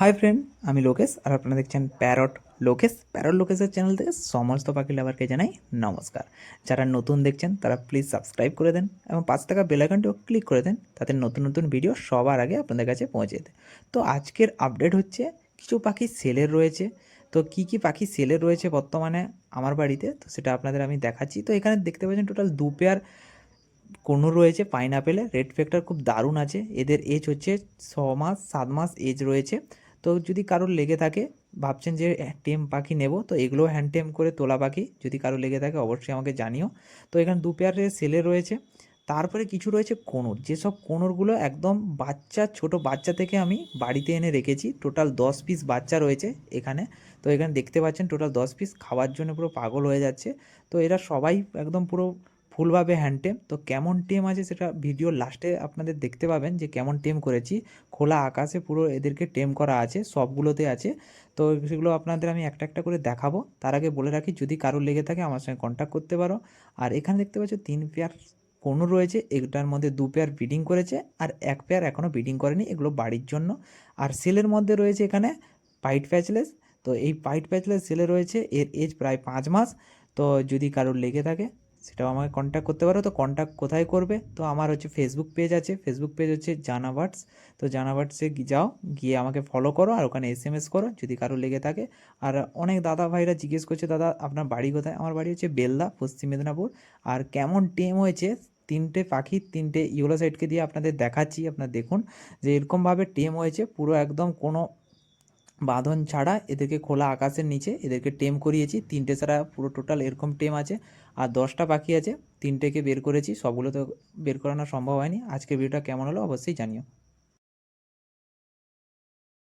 Hi friend আমি লোকেশ আর আপনারা দেখছেন প্যারট লোকেশ প্যারট লোকেশের চ্যানেল থেকে সমস্ত পাখি লাভারকে জানাই নমস্কার। যারা নতুন দেখছেন, তারা প্লিজ সাবস্ক্রাইব করে দেন এবং পাঁচ টাকা বেলাইকনটিও ক্লিক করে দেন, তাতে নতুন নতুন ভিডিও সবার আগে আপনাদের কাছে পৌঁছে দেয়। তো আজকের আপডেট হচ্ছে, কিছু পাখি সেলের রয়েছে। তো কি কি পাখি সেলের রয়েছে বর্তমানে আমার বাড়িতে? তো সেটা আপনাদের আমি দেখাচ্ছি। তো এখানে দেখতে পাচ্ছেন টোটাল দু পেয়ার কোনো রয়েছে পাইনাপেলে রেড ফ্যাক্টর খুব দারুণ আছে। এদের এজ হচ্ছে ছ মাস, সাত মাস এজ রয়েছে। তো যদি কারোর লেগে থাকে, ভাবছেন যে টেম পাখি নেব, তো এগুলো হ্যান্ড টেম করে তোলা পাখি যদি কারও লেগে থাকে অবশ্যই আমাকে জানিও। তো এখানে দু পেয়ারের সেলে রয়েছে। তারপরে কিছু রয়েছে কোনোর যেসব কোনোরগুলো একদম বাচ্চা, ছোট বাচ্চা থেকে আমি বাড়িতে এনে রেখেছি, টোটাল দশ পিস বাচ্চা রয়েছে এখানে। তো এখানে দেখতে পাচ্ছেন টোটাল দশ পিস, খাওয়ার জন্য পুরো পাগল হয়ে যাচ্ছে। তো এরা সবাই একদম পুরো ফুলভাবে হ্যান্ড টেম তো কেমন টেম আছে সেটা ভিডিওর লাস্টে আপনাদের দেখতে পাবেন যে কেমন টেম করেছি। খোলা আকাশে পুরো এদেরকে টেম করা আছে, সবগুলোতে আছে। তো সেগুলো আপনাদের আমি একটা একটা করে দেখাবো। তার আগে বলে রাখি, যদি কারোর লেগে থাকে আমার সঙ্গে কন্ট্যাক্ট করতে পারো। আর এখানে দেখতে পাচ্ছ তিন পেয়ার কোনো রয়েছে, এটার মধ্যে দু পেয়ার ব্রিডিং করেছে, আর এক পেয়ার এখনও ব্রিডিং করেনি এগুলো বাড়ির জন্য। আর সেলের মধ্যে রয়েছে এখানে পাইট প্যাচলেস তো এই পাইট প্যাচলেস সেলে রয়েছে, এর এজ প্রায় পাঁচ মাস। তো যদি কারোর লেগে থাকে সেটাও আমাকে কন্ট্যাক্ট করতে পারো। তো কন্ট্যাক্ট কোথায় করবে? তো আমার হচ্ছে ফেসবুক পেজ আছে। ফেসবুক পেজ হচ্ছে জানাবার্টস। তো জানাবার্টসে যাও, গিয়ে আমাকে ফলো করো আর ওখানে এস এম এস করো যদি কারও লেগে থাকে। আর অনেক দাদা ভাইরা জিজ্ঞেস করছে, দাদা, আপনার বাড়ি কোথায়? আমার বাড়ি হচ্ছে বেলদা, পশ্চিম মেদিনীপুর। আর কেমন টেম হয়েছে? তিনটে পাখি, তিনটে ইউলো সাইডকে দিয়ে আপনাদের দেখাচ্ছি, আপনারা দেখুন। যে এরকমভাবে টেম হয়েছে, পুরো একদম কোনো বাঁধন ছাড়া এদেরকে খোলা আকাশের নিচে এদেরকে টেম করিয়েছি। তিনটে ছাড়া পুরো টোটাল এরকম টেম আছে আর দশটা বাকি আছে। তিনটেকে বের করেছি। সবগুলো তো বের করানো সম্ভব হয়নি। আজকের ভিডিওটা কেমন হলো অবশ্যই জানিও।